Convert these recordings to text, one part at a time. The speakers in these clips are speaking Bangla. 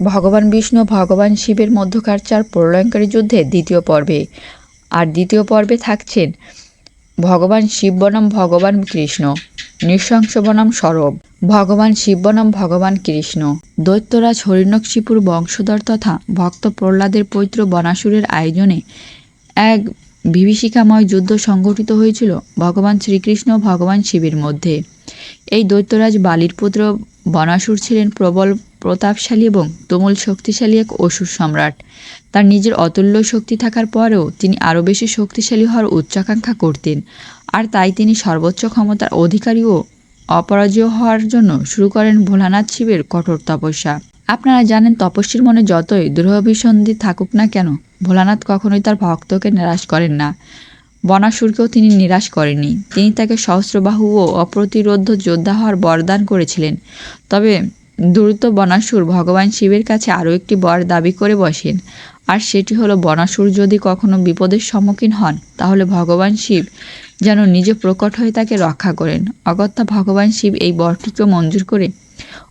ভগবান বিষ্ণু, ভগবান শিবের মধ্যকার চার প্রলয়ঙ্কারী যুদ্ধে দ্বিতীয় পর্বে। আর দ্বিতীয় পর্বে থাকছেন ভগবান শিব বনাম ভগবান কৃষ্ণ, নৃশংস বনাম সরব, ভগবান শিব বনাম ভগবান কৃষ্ণ, দৈত্যরাজ হরিণক্ষিপুর বংশধর তথা ভক্ত প্রহ্লাদের পৈত্র বনাসুরের আয়োজনে এক বিভীষিকাময় যুদ্ধ সংঘটিত হয়েছিল ভগবান শ্রীকৃষ্ণ ভগবান শিবের মধ্যে। এই দৈত্যরাজ বালির পুত্র বনাসুর ছিলেন প্রবল প্রতাপশালী এবং তুমুল শক্তিশালী এক অসুর সম্রাট। তার নিজের অতুল্য শক্তি থাকার পরেও তিনি আরও বেশি শক্তিশালী হওয়ার উচ্চাকাঙ্ক্ষা করতেন। আর তাই তিনি সর্বোচ্চ ক্ষমতার অধিকারী ও অপরাজয় হওয়ার জন্য শুরু করেন ভোলানাথ শিবের কঠোর তপস্যা। আপনারা জানেন তপস্বীর মনে যতই দুরভিসন্ধি থাকুক না কেন, ভোলানাথ কখনোই তার ভক্তকে নিরাশ করেন না। বনাসুরকেও তিনি নিরাশ করেননি। তিনি তাকে সহস্রবাহু ও অপ্রতিরোধ যোদ্ধা হওয়ার বরদান করেছিলেন। তবে দ্রুত বনাসুর ভগবান শিবের কাছে আরও একটি বর দাবি করে বসেন। আর সেটি হলো, বনাসুর যদি কখনো বিপদের সম্মুখীন হন, তাহলে ভগবান শিব যেন নিজে প্রকট হয়ে তাকে রক্ষা করেন। অগত্যা ভগবান শিব এই বরটিকে মঞ্জুর করে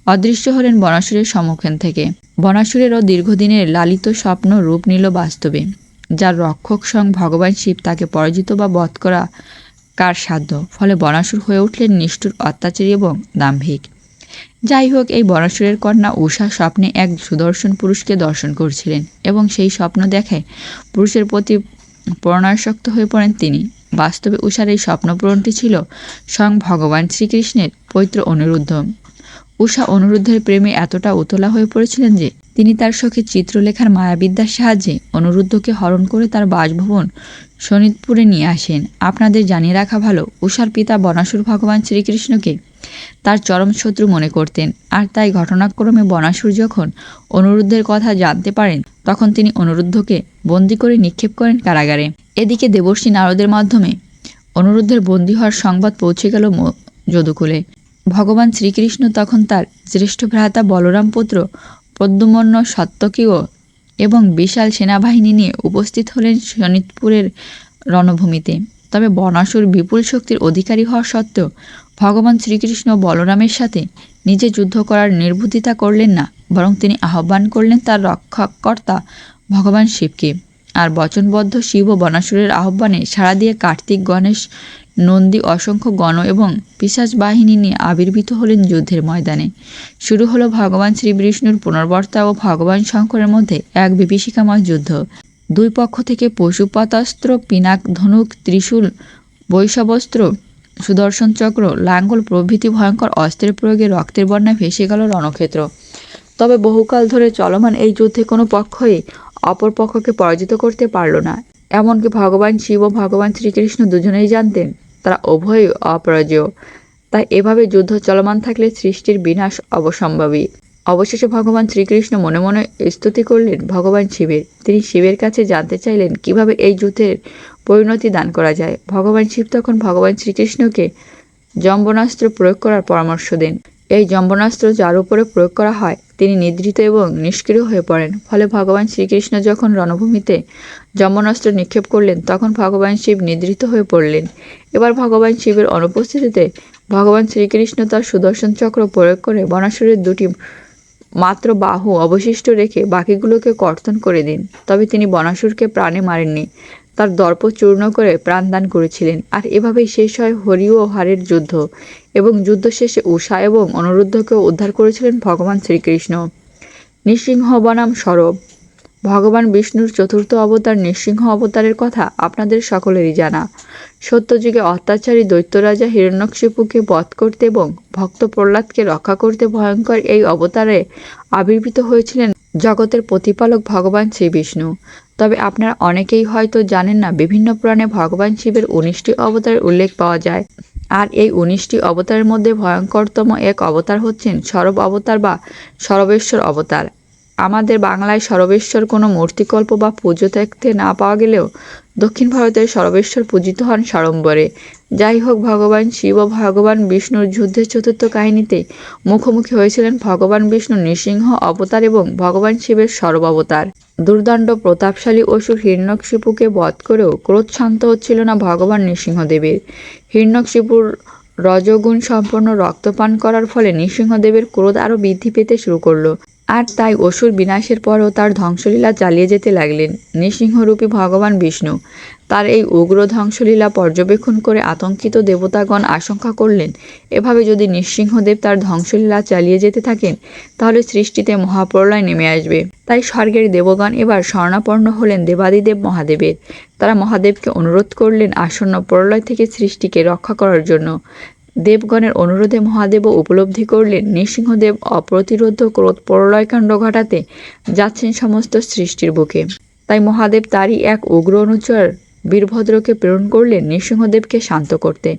অদৃশ্য হলেন বনাসুরের সম্মুখীন থেকে। বনাসুরেরও দীর্ঘদিনের লালিত স্বপ্ন রূপ নিল বাস্তবে, যার রক্ষক সং ভগবান শিব তাকে পরাজিত বা বধ করা কার সাধ্য? ফলে বনাসুর হয়ে উঠলেন নিষ্ঠুর, অত্যাচারী এবং দাম্ভিক। যাই হোক, এই বনাসুরের কন্যা উষা স্বপ্নে এক সুদর্শন পুরুষকে দর্শন করছিলেন এবং সেই স্বপ্ন দেখে পুরুষের প্রতি প্রণয়াসক্ত হয়ে পড়েন তিনি। বাস্তবে উষার এই স্বপ্নপূরণটি ছিল স্বয়ং ভগবান শ্রীকৃষ্ণের পৈত্র অনিরুদ্ধ। উষা অনুরুদ্ধের প্রেমে এতটা উতলা হয়ে পড়েছিলেন যে, তিনি তার সখী চিত্রলেখার মায়াবিদ্যার সাহায্যে অনুরুদ্ধকে হরণ করে তার বাসভবন শোনিতপুরে নিয়ে আসেন। আপনাদের জানিয়ে রাখা ভালো উষার পিতা বনাসুর ভগবান শ্রীকৃষ্ণকে তার চরম শত্রু মনে করতেন। আর তাই ঘটনাক্রমে বনাসুর যখন অনুরুদ্ধের কথা জানতে পারেন, তখন তিনি অনুরুদ্ধকে বন্দি করে নিক্ষেপ করেন কারাগারে। এদিকে দেবর্ষী নারদের মাধ্যমে অনুরুদ্ধের বন্দী হওয়ার সংবাদ পৌঁছে গেল যদুকুলে। ভগবান শ্রীকৃষ্ণ তখন তার জ্যেষ্ঠ ভ্রাতা বলরাম পুত্র পদ্মমন্য সত্যকীয় এবং বিশাল সেনাবাহিনী নিয়ে উপস্থিত হলেন শোনিতপুরের রণভূমিতে। তবে বনাসুর বিপুল শক্তির অধিকারী হওয়া সত্ত্বেও ভগবান শ্রীকৃষ্ণ বলরামের সাথে নিজে যুদ্ধ করার নির্বুদ্ধিতা করলেন না, বরং তিনি আহ্বান করলেন তার রক্ষাকর্তা ভগবান শিবকে। আর বচনবদ্ধ শিব ও বনাসুরের আহ্বানে সাড়া দিয়ে কার্তিক গণেশ, নন্দী অসংখ্য গণ এবং পিশাচ বাহিনী নিয়ে আবির্ভূত হলেন যুদ্ধের ময়দানে। শুরু হলো ভগবান শ্রীবিষ্ণুর পুনর্বর্তা ও ভগবান শঙ্করের মধ্যে এক বিভীষিকাময় যুদ্ধ। দুই পক্ষ থেকে পশুপাতাস্ত্র, পিনাক, ধনুক, ত্রিশূল, বৈশবস্ত্র সুদর্শন চক্র, লাঙ্গল প্রভৃতি ভয়ঙ্কর অস্ত্রের প্রয়োগে রক্তের বন্যায় ভেসে গেল রণক্ষেত্র। তবে বহুকাল ধরে চলমান এই যুদ্ধে কোনো পক্ষই অপর পক্ষকে পরাজিত করতে পারল না। এমনকি ভগবান শিব ও ভগবান শ্রীকৃষ্ণ দুজনেই জানতেন, তারা উভয়ই অপরাজেয়। তাই এভাবে যুদ্ধ চলমান থাকলে সৃষ্টির বিনাশ অবসম্ভাবী অবশেষে ভগবান শ্রীকৃষ্ণ মনে মনে স্তুতি করলেন ভগবান শিবের। তিনি শিবের কাছে জানতে চাইলেন কীভাবে এই যুদ্ধের পরিণতি দান করা যায়। ভগবান শিব তখন ভগবান শ্রীকৃষ্ণকে জম্বনাস্ত্র প্রয়োগ করার পরামর্শ দেন। এই জম্বনাস্ত্র যার উপরে প্রয়োগ করা হয়, তিনি নিদ্রিত এবং নিষ্ক্রিয় হয়ে পড়েন। ফলে ভগবান শ্রীকৃষ্ণ যখন রণভূমিতে জম্বনাস্ত্র নিক্ষেপ করলেন, তখন ভগবান শিব নিদ্রিত হয়ে পড়লেন। এবার ভগবান শিবের অনুপস্থিতিতে ভগবান শ্রীকৃষ্ণ তার সুদর্শন চক্র প্রয়োগ করে বনাসুরের দুটি মাত্র বাহু অবশিষ্ট রেখে বাকিগুলোকে কর্তন করে দিন। তবে তিনি বনাসুরকে প্রাণে মারেননি। তার দর্প চূর্ণ করে প্রাণদান করেছিলেন। আর এভাবেই শেষ হয় হরি ও হারের যুদ্ধ। এবং যুদ্ধ শেষে উষা এবং অনিরুদ্ধকেও উদ্ধার করেছিলেন ভগবান শ্রীকৃষ্ণ। নৃসিংহ বনাম সরব ভগবান বিষ্ণুর চতুর্থ অবতার নৃসিংহ অবতারের কথা আপনাদের সকলেরই জানা। সত্যযুগে অত্যাচারী দৈত্যরাজা হিরণ্যকশিপুকে বধ করতে এবং ভক্ত প্রহ্লাদকে রক্ষা করতে ভয়ঙ্কর এই অবতারে আবির্ভূত হয়েছিলেন জগতের প্রতিপালক ভগবান শ্রীবিষ্ণু তবে আপনারা অনেকেই হয়তো জানেন না, বিভিন্ন পুরাণে ভগবান শিবের উনিশটি অবতারের উল্লেখ পাওয়া যায়। আর এই উনিশটি অবতারের মধ্যে ভয়ঙ্করতম এক অবতার হচ্ছেন সরব অবতার বা সরবেশ্বর অবতার। আমাদের বাংলায় সর্বেশ্বর কোনো মূর্তিকল্প বা পুজো দেখতে না পাওয়া গেলেও দক্ষিণ ভারতের সর্বেশ্বর পূজিত হন সাড়ম্বরে। যাই হোক, ভগবান শিব ও ভগবান বিষ্ণুর যুদ্ধের চতুর্থ কাহিনীতে মুখোমুখি হয়েছিলেন ভগবান বিষ্ণু নৃসিংহ অবতার এবং ভগবান শিবের সর্ব অবতার দুর্দান্ত প্রতাপশালী অসুর হিরণ্যকশিপুকে বধ করেও ক্রোধ শান্ত হচ্ছিল না ভগবান নৃসিংহদেবের। হিরণ্যকশিপুর রজগুণ সম্পন্ন রক্তপান করার ফলে নৃসিংহদেবের ক্রোধ আরও বৃদ্ধি পেতে শুরু করল। আর তাই অসুর বিনাশের পরও তার ধ্বংসলীলা চালিয়ে যেতে লাগলেন। নৃসিংহরূপী ভগবান বিষ্ণু তার এই উগ্র ধ্বংসলীলা পর্যবেক্ষণ করে আতঙ্কিত দেবতাগণ আশঙ্কা করলেন, এভাবে যদি নৃসিংহদেব তার ধ্বংসলীলা চালিয়ে যেতে থাকেন, তাহলে সৃষ্টিতে মহাপ্রলয় নেমে আসবে। তাই স্বর্গের দেবগণ এবার স্বর্ণাপন্ন হলেন দেবাদিদেব মহাদেবের। তারা মহাদেবকে অনুরোধ করলেন আসন্ন প্রলয় থেকে সৃষ্টিকে রক্ষা করার জন্য। দেবগণের অনুরোধে মহাদেবও উপলব্ধি করলেন, নৃসিংহদেব অপ্রতিরোধ ক্রোধ প্রলয়কাণ্ড ঘটাতে যাচ্ছেন সমস্ত সৃষ্টির বুকে। তাই মহাদেব তারই এক উগ্র অনুচর বীরভদ্রকে প্রেরণ করলেন নৃসিংহদেবকে শান্ত করতে।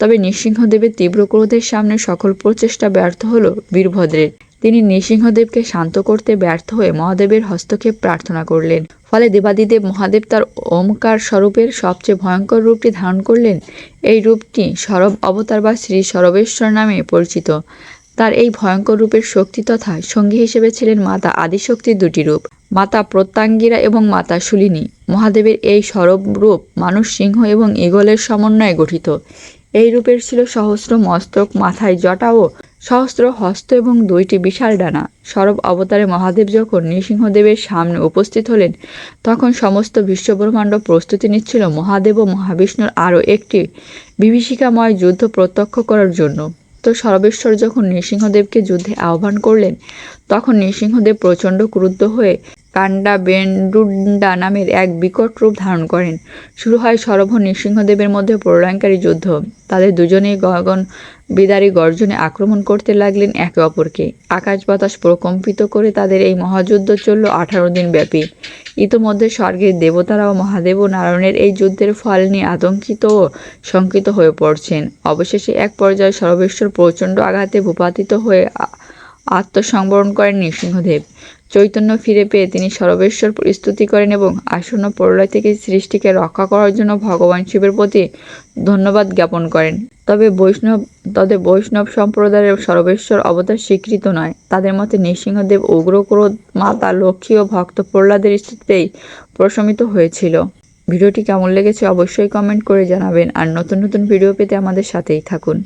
তবে নৃসিংহদেবের তীব্র ক্রোধের সামনে সকল প্রচেষ্টা ব্যর্থ হল বীরভদ্রের। তিনি নৃসিংহদেবকে শান্ত করতে ব্যর্থ হয়ে মহাদেবের হস্তক্ষেপ প্রার্থনা করলেন। ফলে দেবাদিদেব মহাদেব তার ওমকার স্বরূপের সবচেয়ে ভয়ঙ্কর রূপটি ধারণ করলেন। এই রূপটি সরব অবতার বা শ্রী সরবেশ্বর নামে পরিচিত। তার এই ভয়ঙ্কর রূপের শক্তি তথা সঙ্গী হিসেবে ছিলেন মাতা আদিশক্তির দুটি রূপ, মাতা প্রত্যাঙ্গিরা এবং মাতা শুলিনী মহাদেবের এই সরব রূপ মানুষ সিংহ এবং ঈগলের সমন্বয়ে গঠিত। এই রূপের ছিল সহস্র মস্তক, মাথায় জটা ও সহস্র হস্ত এবং দুইটি বিশাল ডানা। সরব অবতারে মহাদেব যখন নৃসিংহদেবের সামনে উপস্থিত হলেন, তখন সমস্ত বিশ্বব্রহ্মাণ্ড প্রস্তুতি নিচ্ছিল মহাদেব ও মহাবিষ্ণুর আরও একটি বিভীষিকাময় যুদ্ধ প্রত্যক্ষ করার জন্য। তো সর্বেশ্বর যখন নৃসিংহদেবকে যুদ্ধে আহ্বান করলেন, তখন নৃসিংহদেব প্রচণ্ড ক্রুদ্ধ হয়ে কান্ডা বেন্ডুন্ডা নামের এক বিকট রূপ ধারণ করেন। শুরু হয় সরভ নৃসিংহদেবের মধ্যে প্রলয়ঙ্কারী যুদ্ধ। তাদের দুজনেই গগন বিদারী গর্জনে আক্রমণ করতে লাগলেন একে অপরকে। আকাশ বাতাস প্রকম্পিত করে তাদের এই মহাযুদ্ধ চলল আঠারো দিন ব্যাপী। ইতোমধ্যে স্বর্গের দেবতারা ও মহাদেব ও নারায়ণের এই যুদ্ধের ফল নিয়ে আতঙ্কিত ও শঙ্কিত হয়ে পড়ছেন। অবশেষে এক পর্যায়ে সর্বেশ্বর প্রচণ্ড আঘাতে ভূপাতিত হয়ে আত্মসংবরণ করেন নৃসিংহদেব। চৈতন্য ফিরে পেয়ে তিনি সর্বেশ্বর স্তুতি করেন এবং আসন্ন প্রলয় থেকে সৃষ্টিকে রক্ষা করার জন্য ভগবান শিবের প্রতি ধন্যবাদ জ্ঞাপন করেন। তবে বৈষ্ণব তবে বৈষ্ণব সম্প্রদায়ের সর্বেশ্বর অবতার স্বীকৃত নয়। তাদের মতে নৃসিংহদেব উগ্র ক্রোধ মাতা লক্ষ্মী ও ভক্ত প্রহ্লাদের স্তুতিতেই প্রশমিত হয়েছিল। ভিডিওটি কেমন লেগেছে অবশ্যই কমেন্ট করে জানাবেন। আর নতুন নতুন ভিডিও পেতে আমাদের সাথেই থাকুন।